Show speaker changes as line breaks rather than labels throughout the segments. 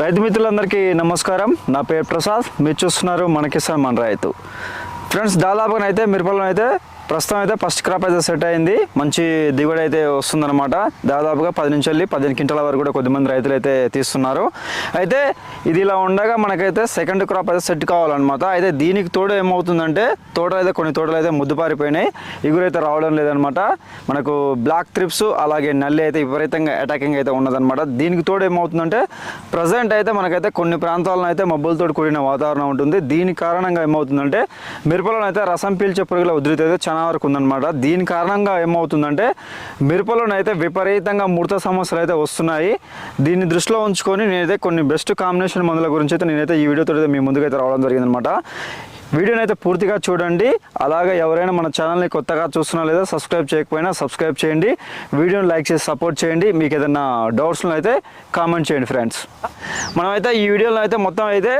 రైతు మిత్రులందరికీ నమస్కారం. నా పేరు ప్రసాద్. మీరు చూస్తున్నారు మన కిసాన్ మన రైతు. ఫ్రెండ్స్ దాదాపుగా అయితే మిరపలో అయితే ప్రస్తుతం అయితే ఫస్ట్ క్రాప్ అయితే సెట్ అయింది. మంచి దిగుబడి అయితే వస్తుందన్నమాట. దాదాపుగా పది నుంచి వెళ్ళి పదిహేను క్వింటాల వరకు కూడా కొద్దిమంది రైతులు అయితే తీస్తున్నారు. అయితే ఇది ఇలా ఉండగా మనకైతే సెకండ్ క్రాప్ అయితే సెట్ కావాలన్నమాట. అయితే దీనికి తోడు ఏమవుతుందంటే తోటలు అయితే కొన్ని తోటలు అయితే ముద్దుపారిపోయినాయి ఎగురైతే రావడం లేదనమాట మనకు బ్లాక్ త్రిప్స్ అలాగే నల్లి అయితే విపరీతంగా అటాకింగ్ అయితే ఉన్నదనమాట దీనికి తోడు ఏమవుతుందంటే ప్రజెంట్ అయితే మనకైతే కొన్ని ప్రాంతాలను అయితే మబ్బులతో కూడిన వాతావరణం ఉంటుంది. దీని కారణంగా ఏమవుతుందంటే మిరపలో అయితే రసం పీల్చే పురుగుల ఉధృతి అయితే చాలా వరకు ఉందన్నమాట దీని కారణంగా ఏమవుతుందంటే మిరపలోనైతే విపరీతంగా ముడత సమస్యలు అయితే వస్తున్నాయి. దీన్ని దృష్టిలో ఉంచుకొని నేనైతే కొన్ని బెస్ట్ కాంబినేషన్ మందుల గురించి అయితే నేనైతే ఈ వీడియోతో మీ ముందుకైతే రావడం జరిగిందనమాట. వీడియోని అయితే పూర్తిగా చూడండి. అలాగే ఎవరైనా మన ఛానల్ని కొత్తగా చూస్తున్నా లేదా సబ్స్క్రైబ్ చేయకపోయినా సబ్స్క్రైబ్ చేయండి. వీడియోని లైక్ చేసి సపోర్ట్ చేయండి. మీకు ఏదైనా డౌట్స్లో అయితే కామెంట్ చేయండి ఫ్రెండ్స్. మనమైతే ఈ వీడియోలో అయితే మొత్తం అయితే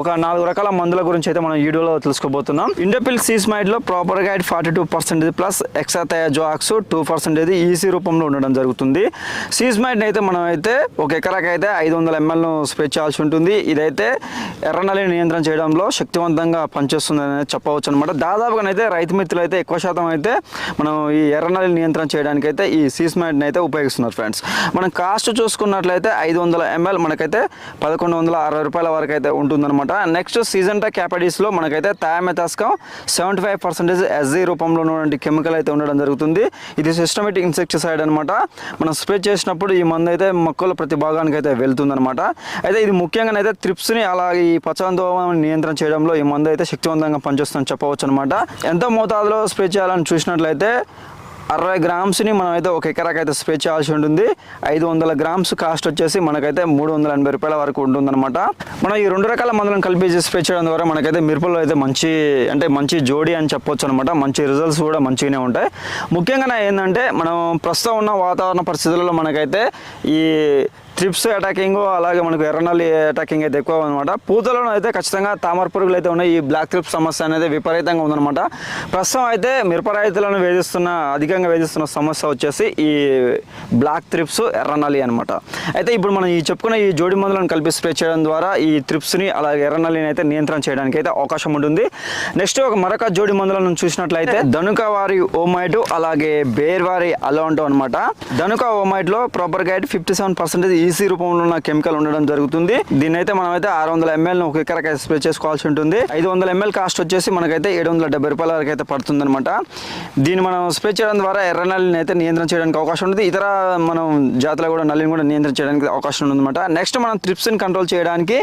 ఒక నాలుగు రకాల మందుల గురించి అయితే మనం వీడియోలో తెలుసుకోబోతున్నాం. Indofil సీస్మైడ్లో proper guide forty two percentage plus ఎక్సాథయాజోఆక్స్ two percentage EC రూపంలో ఉండడం జరుగుతుంది. సీస్మైడ్ని అయితే మనం అయితే ఒక ఎకరాకైతే ఐదు వందల ఎంఎల్ను స్ప్రే చేయాల్సి ఉంటుంది. ఇదైతే ఎర్రనల్లి నియంత్రణ చేయడంలో శక్తివంతంగా పనిచేస్తుందని చెప్పవచ్చు అనమాట దాదాపుగానైతే రైతు మిత్రులు అయితే ఎక్కువ శాతం అయితే మనం ఈ ఎర్రనల్లి నియంత్రణ చేయడానికి అయితే ఈ సీస్మాట్ని అయితే ఉపయోగిస్తున్నారు ఫ్రెండ్స్. మనం కాస్ట్ చూసుకున్నట్లయితే ఐదు వందల ఎంఎల్ మనకైతే పదకొండు వందల అరవై రూపాయల వరకు అయితే ఉంటుందన్నమాట. నెక్స్ట్ సీజన్ క్యాపడీస్లో మనకైతే thiamethoxam seventy five percentage SG రూపంలో ఉన్నటువంటి కెమికల్ అయితే ఉండడం జరుగుతుంది. ఇది సిస్టమేటిక్ ఇన్సెక్టిసైడ్ అనమాట మనం స్ప్రే చేసినప్పుడు ఈ మందు అయితే మొక్కల ప్రతి భాగానికి అయితే వెళ్తుందన్నమాట. అయితే ఇది ముఖ్యంగా అయితే త్రిప్స్ని అలా ఈ పచ్చదోమని నియంత్రణ చేయడంలో ఈ మందు అయితే శక్తివంతంగా పనిచేస్తుందని చెప్పవచ్చు అనమాట ఎంత మోతాదులో స్ప్రే చేయాలని చూసినట్లయితే అరవై గ్రామ్స్ని మనం అయితే ఒక ఎకరాకి అయితే స్ప్రే చేయాల్సి ఉంటుంది. ఐదు వందల గ్రామ్స్ కాస్ట్ వచ్చేసి మనకైతే మూడు వందల ఎనభై రూపాయల వరకు ఉంటుందన్నమాట. మనం ఈ రెండు రకాల మందులను కలిపి స్ప్రే చేయడం ద్వారా మనకైతే మిరపలో అయితే మంచి అంటే మంచి జోడీ అని చెప్పొచ్చు అనమాట మంచి రిజల్ట్స్ కూడా మంచిగానే ఉంటాయి. ముఖ్యంగా ఏంటంటే మనం ప్రస్తుతం ఉన్న వాతావరణ పరిస్థితుల్లో మనకైతే ఈ ట్రిప్స్ అటాకింగ్ అలాగే మనకు ఎర్రనల్లి అటాకింగ్ అయితే ఎక్కువ అనమాట పూతలను అయితే ఖచ్చితంగా తామర పురుగులు అయితే ఉన్నాయి. ఈ బ్లాక్ ట్రిప్ సమస్య అనేది విపరీతంగా ఉందన్నమాట. ప్రస్తుతం అయితే మిరప రైతులను వేధిస్తున్న అధికంగా వేధిస్తున్న సమస్య వచ్చేసి ఈ బ్లాక్ త్రిప్స్ ఎర్రనల్లి అనమాట అయితే ఇప్పుడు మనం ఈ చెప్పుకున్న ఈ జోడి మందులను కలిపి స్ప్రే చేయడం ద్వారా ఈ త్రిప్స్ని అలాగే ఎర్రనల్లిని అయితే నియంత్రణ చేయడానికి అయితే అవకాశం ఉంటుంది. నెక్స్ట్ ఒక మరొక జోడి మందులను చూసినట్లయితే ధనుక వారి ఓమైటు అలాగే బేర్ వారి అలాంటో అనమాట Dhanuka ఓమైట్లో proper guide fifty seven percentage EC రూపంలో ఉన్న కెమికల్ ఉండడం జరుగుతుంది. దీని అయితే మనం అయితే ఆరు వందల ఎంఎల్ ఒక ఎకరకి స్ప్రే చేసుకోవాల్సి ఉంటుంది. ఐదు వందల ఎంఎల్ కాస్ట్ వచ్చేసి మనకైతే ఏడు వందల డెబ్బై రూపాయల వరకు అయితే పడుతుంది అనమాట దీన్ని మనం స్ప్రే చేయడం ద్వారా ఎర్ర నల్లిని అయితే నియంత్రణ చేయడానికి అవకాశం ఉంటుంది. ఇతర మనం జాతుల కూడా నల్లిని కూడా నియంత్రణ చేయడానికి అవకాశం ఉందన్నమాట. నెక్స్ట్ మనం త్రిప్స్ని కంట్రోల్ చేయడానికి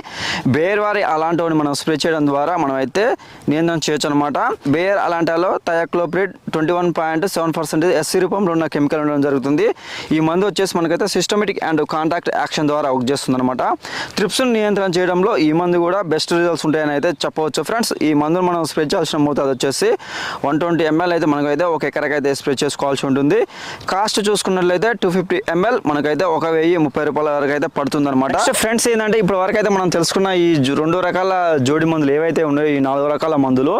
బేర్ వారి అలాంటివని మనం స్ప్రే చేయడం ద్వారా మనం అయితే నియంత్రణ చేయొచ్చు అనమాట Bayer అలాంటిలో thiacloprid twenty one point seven percent SC రూపంలో ఉన్న కెమికల్ ఉండడం జరుగుతుంది. ఈ మందు వచ్చేసి మనకైతే సిస్టమేటిక్ అండ్ కాంటాక్ట్ యాక్షన్ ద్వారా వర్క్ చేస్తుంది అనమాట ట్రిప్స్ నియంత్రణ చేయడంలో ఈ మందు కూడా బెస్ట్ రిజల్ట్స్ ఉంటాయని అయితే చెప్పవచ్చు ఫ్రెండ్స్. ఈ మందును మనం స్ప్రే చేయాల్సిన మోతాదు వచ్చేసి వన్ ట్వంటీ ఎంఎల్ అయితే మనకైతే ఒక ఎకరకైతే స్ప్రే చేసుకోవాల్సి ఉంటుంది. కాస్ట్ చూసుకున్నట్లయితే టూ ఫిఫ్టీ ఎంఎల్ మనకైతే ఒక వెయ్యి ముప్పై రూపాయల వరకు అయితే పడుతుంది అనమాట ఫ్రెండ్స్ ఏంటంటే ఇప్పటి వరకు అయితే మనం తెలుసుకున్న ఈ రెండు రకాల జోడి మందులు ఏవైతే ఉన్నాయో ఈ నాలుగు రకాల మందులు.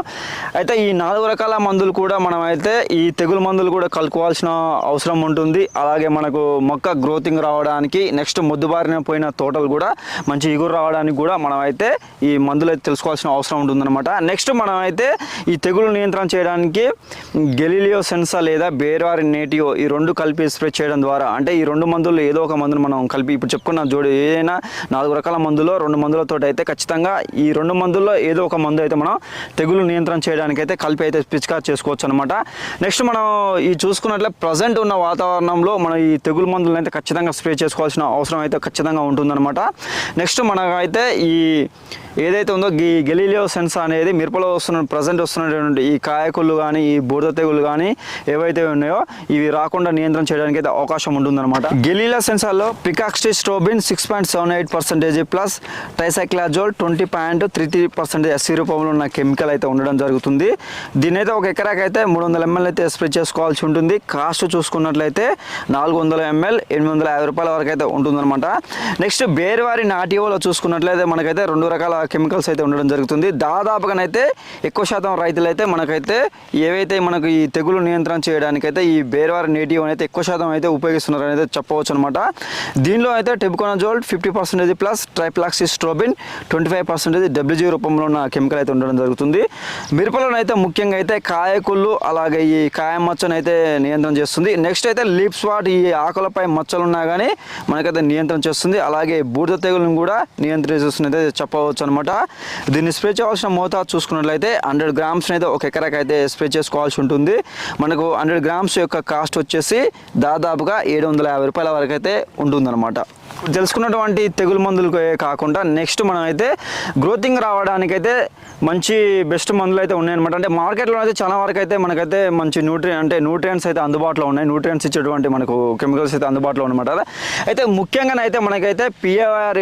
అయితే ఈ నాలుగు రకాల మందులు కూడా మనం అయితే ఈ తెగులు మందులు కూడా కలుపుకోవాల్సిన అవసరం ఉంటుంది. అలాగే మనకు మొక్క గ్రోతింగ్ రావడానికి నెక్స్ట్ ముద్దుబారిన పోయిన తోటలు కూడా మంచి ఎగురు రావడానికి కూడా మనం అయితే ఈ మందులు అయితే తెలుసుకోవాల్సిన అవసరం ఉంటుందన్నమాట. నెక్స్ట్ మనం అయితే ఈ తెగులు నియంత్రణ చేయడానికి గెలిలియో సెన్సా లేదా బేర్వారి నేటియో ఈ రెండు కలిపి స్ప్రే చేయడం ద్వారా అంటే ఈ రెండు మందులు ఏదో ఒక మందును మనం కలిపి ఇప్పుడు చెప్పుకున్న జోడి ఏదైనా నాలుగు రకాల మందులో రెండు మందులతో అయితే ఖచ్చితంగా ఈ రెండు మందుల్లో ఏదో ఒక మందు అయితే మనం తెగులు నియంత్రణ చేయడానికి అయితే కలిపి అయితే పిచికా చేసుకోవచ్చు అనమాట నెక్స్ట్ మనం ఈ చూసుకున్నట్లే ప్రజెంట్ ఉన్న వాతావరణంలో మనం ఈ తెగులు మందులను అయితే ఖచ్చితంగా స్ప్రే చేసుకోవాల్సిన అవసరం అయితే ఖచ్చితంగా ఉంటుందన్నమాట. నెక్స్ట్ మనకైతే ఈ ఏదైతే ఉందో ఈ గెలీలియో సెన్స్ అనేది మిరపలో వస్తున్న ప్రజెంట్ వస్తున్నటువంటి ఈ కాయకుళ్ళు కానీ ఈ బూడిద తెగులు కానీ ఏవైతే ఉన్నాయో ఇవి రాకుండా నియంత్రణ చేయడానికి అయితే అవకాశం ఉంటుందన్నమాట. Galileo సెన్సార్లో picoxystrobin six point seven eight percentage plus tricyclazole twenty point three three percentage SC రూపంలో ఉన్న కెమికల్ అయితే ఉండడం జరుగుతుంది. దీని అయితే ఒక ఎకరాకి అయితే మూడు వందల ఎంఎల్ అయితే స్ప్రే చేసుకోవాల్సి ఉంటుంది. కాస్ట్ చూసుకున్నట్లయితే నాలుగు వందల ఎంఎల్ ఎనిమిది వందల యాభై రూపాయల వరకు అయితే ఉంటుంది ఉంటుందన్నమాట. నెక్స్ట్ బేరువారి నాటియోలో చూసుకున్నట్లయితే మనకైతే రెండు రకాల కెమికల్స్ అయితే ఉండడం జరుగుతుంది. దాదాపుగానైతే ఎక్కువ శాతం రైతులైతే మనకైతే ఏవైతే మనకు ఈ తెగులు నియంత్రణ చేయడానికైతే ఈ బేర్వార్ నేటివ్ అయితే ఎక్కువ శాతం అయితే ఉపయోగిస్తున్నారు అనేది చెప్పవచ్చు అనమాట దీనిలో అయితే tebuconazole fifty percentage plus trifloxystrobin twenty five percentage WG రూపంలో ఉన్న కెమికల్ అయితే ఉండడం జరుగుతుంది. మిరపలోనైతే ముఖ్యంగా అయితే కాయకుళ్ళు అలాగే ఈ కాయ మచ్చను అయితే నియంత్రణ చేస్తుంది. నెక్స్ట్ అయితే లీప్ స్పాట్ ఈ ఆకులపై మచ్చలు ఉన్నా కానీ మనకైతే నియంత్రణ చేస్తుంది. అలాగే బూడిద తెగులను కూడా నియంత్రణ చేస్తుంది అయితే చెప్పవచ్చు అనమాట దీన్ని స్ప్రే చేయవలసిన మోతాదు చూసుకున్నట్లయితే హండ్రెడ్ గ్రామ్స్ అయితే ఒక ఎకరాకి అయితే స్ప్రే చేసుకోవాల్సి ఉంటుంది. మనకు హండ్రెడ్ గ్రామ్స్ యొక్క కాస్ట్ వచ్చేసి దాదాపుగా ఏడు వందల యాభై రూపాయల వరకు అయితే ఉంటుందన్నమాట. ఇప్పుడు తెలుసుకున్నటువంటి తెగులు మందులు కాకుండా నెక్స్ట్ మనం అయితే గ్రోతింగ్ రావడానికైతే మంచి బెస్ట్ మందులు అయితే ఉన్నాయన్నమాట. అంటే మార్కెట్లో అయితే చాలా వరకు అయితే మనకైతే మంచి న్యూట్రి అంటే న్యూట్రియంట్స్ అయితే అందుబాటులో ఉన్నాయి. న్యూట్రియంట్స్ ఇచ్చేటువంటి మనకు కెమికల్స్ అయితే అందుబాటులో ఉన్నమాట. అయితే ముఖ్యంగానైతే మనకైతే పిఏఆర్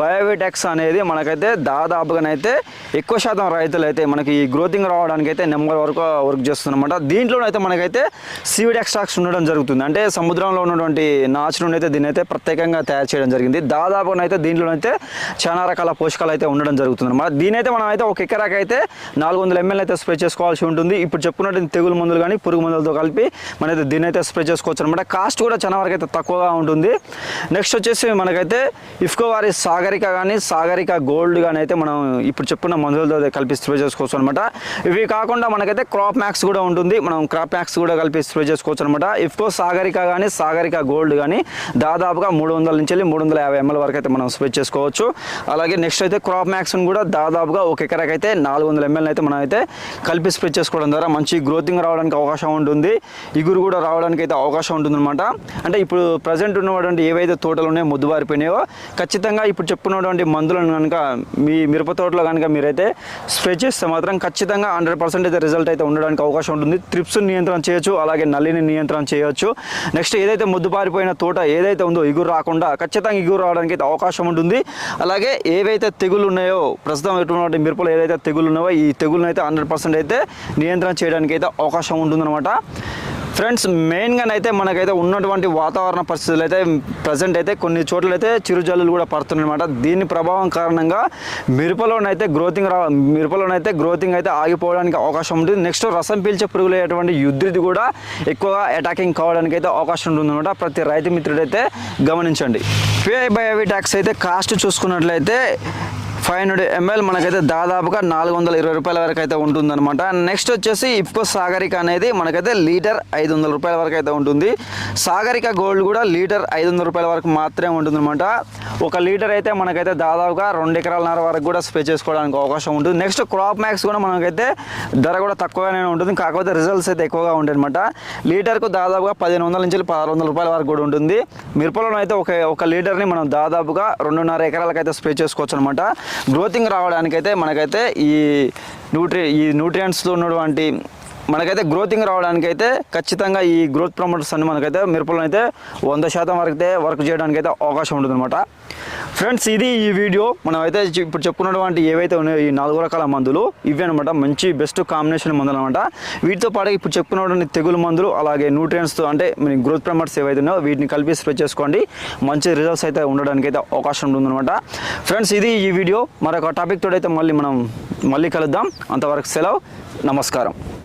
బయోవిటెక్స్ అనేది మనకైతే దాదాపుగానైతే ఎక్కువ శాతం రైతులు అయితే మనకి ఈ గ్రోతింగ్ రావడానికి అయితే నెంబర్ వరకు వర్క్ చేస్తుందన్నమాట దీంట్లోనైతే మనకైతే సీవిడ్ ఎక్స్ట్రాక్ట్స్ ఉండడం జరుగుతుంది. అంటే సముద్రంలో ఉన్నటువంటి నాచు నుండి అయితే దీన్ని అయితే ప్రత్యేకంగా తయారు చేయడం జరిగింది. దాదాపునైతే దీంట్లో అయితే చాలా రకాల పోషకాలు అయితే ఉండడం జరుగుతుంది. అనమాట దీనైతే మనం అయితే ఒక ఎకరాకి అయితే నాలుగు వందల ఎంఎల్ అయితే స్ప్రే చేసుకోవాల్సి ఉంటుంది. ఇప్పుడు చెప్పుకున్నట్టు తెగులు మందులు కానీ పురుగు మందులతో కలిపి మనైతే దీన్ని అయితే స్ప్రే చేసుకోవచ్చు అనమాట కాస్ట్ కూడా చాలా వరకు అయితే తక్కువగా ఉంటుంది. నెక్స్ట్ వచ్చేసి మనకైతే ఇఫ్కో వారి సాగరిక కానీ సాగరిక గోల్డ్ కానీ అయితే మనం ఇప్పుడు చెప్పుకున్న మందులతో అయితే కలిపి స్ప్రే చేసుకోవచ్చు అనమాట ఇవి కాకుండా మనకైతే క్రాప్ మ్యాక్స్ కూడా ఉంటుంది. మనం క్రాప్ మ్యాక్స్ కూడా కలిపి స్ప్రే చేసుకోవచ్చు అనమాట ఇఫ్కో సాగరిక కానీ సాగరిక గోల్డ్ కానీ దాదాపుగా మూడు వందల నుంచి వెళ్ళి మూడు వందల యాభై ఎంఎల్ వరకు అయితే మనం స్ప్రే చేసుకోవచ్చు. అలాగే నెక్స్ట్ అయితే క్రాప్ మ్యాక్స్ కూడా దాదాపుగా ఒక ఎకరాకి అయితే నాలుగు వందల ఎంఎల్ అయితే మనం అయితే కలిపి స్ప్రే చేసుకోవడం ద్వారా మంచి గ్రోతింగ్ రావడానికి అవకాశం ఉంటుంది. ఇగురు కూడా రావడానికి అయితే అవకాశం ఉంటుంది అనమాట అంటే ఇప్పుడు ప్రజెంట్ ఉన్నటువంటి ఏవైతే తోటలు ఉన్నాయో ముద్దుబారిపోయినాయో ఖచ్చితంగా ఇప్పుడు చెప్పుకున్నటువంటి మందులను కనుక మీ మిరప తోటలో కనుక మీరైతే స్ప్రే చేస్తే మాత్రం ఖచ్చితంగా హండ్రెడ్ పర్సెంట్ అయితే రిజల్ట్ అయితే ఉండడానికి అవకాశం ఉంటుంది. త్రిప్స్ నియంత్రణ చేయొచ్చు అలాగే నల్లిని నియంత్రణ చేయొచ్చు. నెక్స్ట్ ఏదైతే ముద్దుబారిపోయిన తోట ఏదైతే ఉందో ఇగురు రాకుండా ఖచ్చితంగా ఇగురు రావడానికి అయితే అవకాశం ఉంటుంది. అలాగే ఏవైతే తెగులు ఉన్నాయో ప్రస్తుతం ఎటువంటి మిరపలు ఏదైతే తెగులు ఉన్నాయో ఈ తెగులను అయితే హండ్రెడ్ పర్సెంట్ అయితే నియంత్రణ చేయడానికి అయితే అవకాశం ఉంటుందన్నమాట. ఫ్రెండ్స్ మెయిన్గానైతే మనకైతే ఉన్నటువంటి వాతావరణ పరిస్థితులు అయితే ప్రజెంట్ అయితే కొన్ని చోట్ల అయితే చిరుజల్లులు కూడా పడుతున్నాయన్నమాట దీని ప్రభావం కారణంగా మిరపలోనైతే గ్రోతింగ్ రా మిరపలోనైతే గ్రోతింగ్ అయితే ఆగిపోవడానికి అవకాశం ఉంటుంది. నెక్స్ట్ రసం పీల్చే పురుగులు అయ్యేటువంటి యుద్ధిది కూడా ఎక్కువగా అటాకింగ్ కావడానికి అయితే అవకాశం ఉంటుందన్నమాట ప్రతి రైతు మిత్రుడైతే గమనించండి. పిఐ బయోవిటాక్స్ అయితే కాస్ట్ చూసుకున్నట్లయితే ఫైవ్ హండ్రెడ్ ఎంఎల్ మనకైతే దాదాపుగా నాలుగు వందల ఇరవై రూపాయల వరకు అయితే ఉంటుందన్నమాట. నెక్స్ట్ వచ్చేసి ఇఫ్కో సాగరిక అనేది మనకైతే లీటర్ ఐదు వందల రూపాయల వరకు అయితే ఉంటుంది. సాగరిక గోల్డ్ కూడా లీటర్ ఐదు వందల రూపాయల వరకు మాత్రమే ఉంటుందన్నమాట. ఒక లీటర్ అయితే మనకైతే దాదాపుగా రెండు ఎకరాలన్నర వరకు కూడా స్ప్రే చేసుకోవడానికి అవకాశం ఉంటుంది. నెక్స్ట్ క్రాప్ మ్యాక్స్ కూడా మనకైతే ధర కూడా తక్కువగానే ఉంటుంది. కాకపోతే రిజల్ట్స్ అయితే ఎక్కువగా ఉంటాయి అనమాట లీటర్కు దాదాపుగా పదిహేను వందల నుంచి పదహారు వందల రూపాయల వరకు కూడా ఉంటుంది. మిరపలో అయితే ఒక ఒక లీటర్ని మనం దాదాపుగా రెండున్నర ఎకరాలకైతే స్ప్రే చేసుకోవచ్చు అనమాట గ్రోతింగ్ రావడానికైతే మనకైతే ఈ న్యూట్రి ఈ న్యూట్రియంట్స్తో ఉన్నటువంటి మనకైతే గ్రోతింగ్ రావడానికి అయితే ఖచ్చితంగా ఈ గ్రోత్ ప్రమోటర్స్ అన్ని మనకైతే మిరపలో అయితే వంద శాతం వరకు అయితే వర్క్ చేయడానికి అయితే అవకాశం ఉంటుందన్నమాట. ఫ్రెండ్స్ ఇది ఈ వీడియో. మనం అయితే ఇప్పుడు చెప్పుకున్నటువంటి ఏవైతే ఉన్నాయో ఈ నాలుగు రకాల మందులు ఇవే అనమాట మంచి బెస్ట్ కాంబినేషన్ మందులు అనమాట వీటితో పాటు ఇప్పుడు చెప్పుకున్నటువంటి తెగులు మందులు అలాగే న్యూట్రియన్స్తో అంటే మీ గ్రోత్ ప్రమోటర్స్ ఏవైతే ఉన్నాయో వీటిని కలిపి స్ప్రే చేసుకోండి. మంచి రిజల్ట్స్ అయితే ఉండడానికి అయితే అవకాశం ఉంటుందన్నమాట ఫ్రెండ్స్ ఇది ఈ వీడియో. మరొక టాపిక్ తోడైతే మళ్ళీ మనం మళ్ళీ కలుద్దాం. అంతవరకు సెలవు. నమస్కారం.